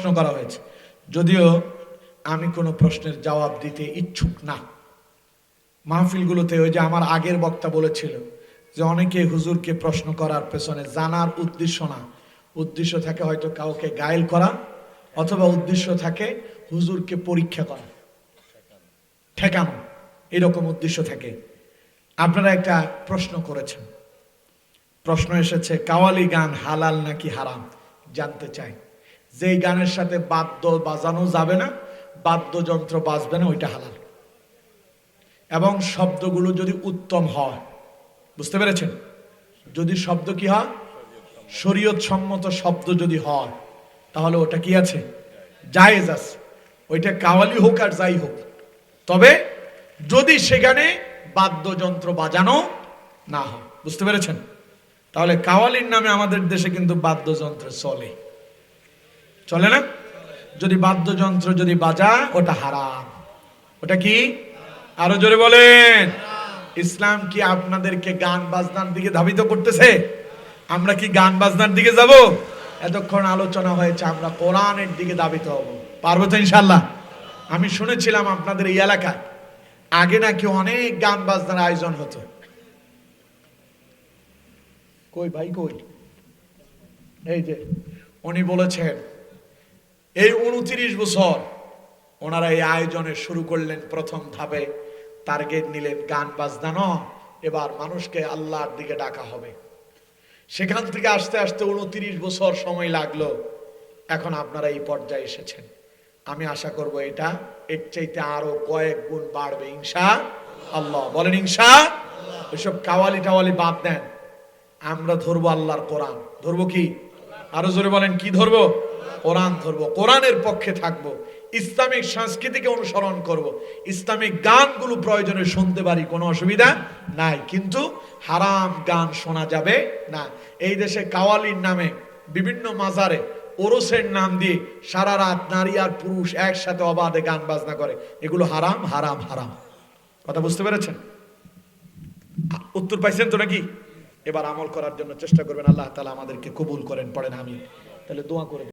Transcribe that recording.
প্রশ্ন করা হয়েছে। যদিও আমি কোনো প্রশ্নের জবাব দিতে ইচ্ছুক না। মাহফিলগুলোতে ওই যে আমার আগের বক্তা বলেছিল যে অনেকে হুজুরকে প্রশ্ন করার পেছনে জানার উদ্দেশ্য না। উদ্দেশ্য থাকে হয়তো কাউকে গায়েল করা অথবা উদ্দেশ্য থাকে হুজুরকে পরীক্ষা করা। ঠেকানো, এরকম উদ্দেশ্য থাকে। আপনারা একটা প্রশ্ন করেছেন। প্রশ্ন এসেছে, কাওয়ালি গান হালাল নাকি হারাম? জানতে চাই। যেই গানের সাথে বাদ্য বাজানো যাবে না, বাদ্যযন্ত্র বাজবে না, ওইটা হালাল। এবং শব্দগুলো যদি উত্তম হয়, বুঝতে পেরেছেন? যদি শব্দ কি হয়? শরীয়ত সম্মত শব্দ যদি হয়, তাহলে ওটা কি আছে? জায়েজ আছে। ওইটা কাওয়ালি হোক আর যাই হোক। তবে যদি সেখানে বাদ্যযন্ত্র বাজানো না হয়, বুঝতে পেরেছেন? তাহলে কাওয়ালির নামে আমাদের দেশে কিন্তু বাদ্যযন্ত্র চলে। চলে না? যদি বাদ্যযন্ত্র যদি বাজা, ওটা হারাম। ওটা কি? আরও জোরে বলেন। ইসলাম কি আপনাদেরকে গান বাজনার দিকে ধাবিত করতেছে? আমরা কি গান বাজনার দিকে যাব? এতক্ষণ আলোচনা হয়েছে, আমরা কোরআনের দিকে ধাবিত হব। পারব তো ইনশাল্লাহ আমি শুনেছিলাম আপনাদের এই এলাকায়, আগে নাকি অনেক গান বাজনার আয়োজন হতো। কই ভাই, কই? এই যে, উনি বলেছেন এই উনত্রিশ বছর ওনারা এই আয়োজনে শুরু করলেন প্রথম ধাপে, টার্গেট নিলেন গান বাজনা এবার মানুষকে আল্লাহর দিকে ডাকা হবে। সেখান থেকে আস্তে আস্তে উনত্রিশ বছর সময় লাগল, এখন আপনারা এই পর্যায়ে এসেছেন। আমি আশা করব এটা এর চাইতে আরও কয়েক গুণ বাড়বে ইংসা আল্লাহ। বলেন ইংসা ওইসব কাওয়ালি টাওয়ালি বাদ দেন। আমরা ধরবো আল্লাহর কোরআন। ধরবো কি? আরও জোরে বলেন, কি ধরবো? কোরআন ধরবো। কোরআনের পক্ষে থাকব। ইসলামিক সংস্কৃতিকে অনুসরণ করব। ইসলামিক গানগুলো প্রয়োজনে শুনতে পারি, কোনো অসুবিধা নাই। কিন্তু হারাম গান শোনা যাবে না। এই দেশে কাওয়ালির নামে বিভিন্ন মাজারে ওরসের নাম দিয়ে সারা রাত নারী আর পুরুষ একসাথে অবাধে গান বাজনা করে। এগুলো হারাম হারাম হারাম। কথা বুঝতে পেরেছেন? উত্তর পাইছেন তো নাকি? এবার আমল করার জন্য চেষ্টা করবেন, আল্লাহ তালা আমাদেরকে কবুল করেন, পড়েন আমি তাহলে দোয়া করে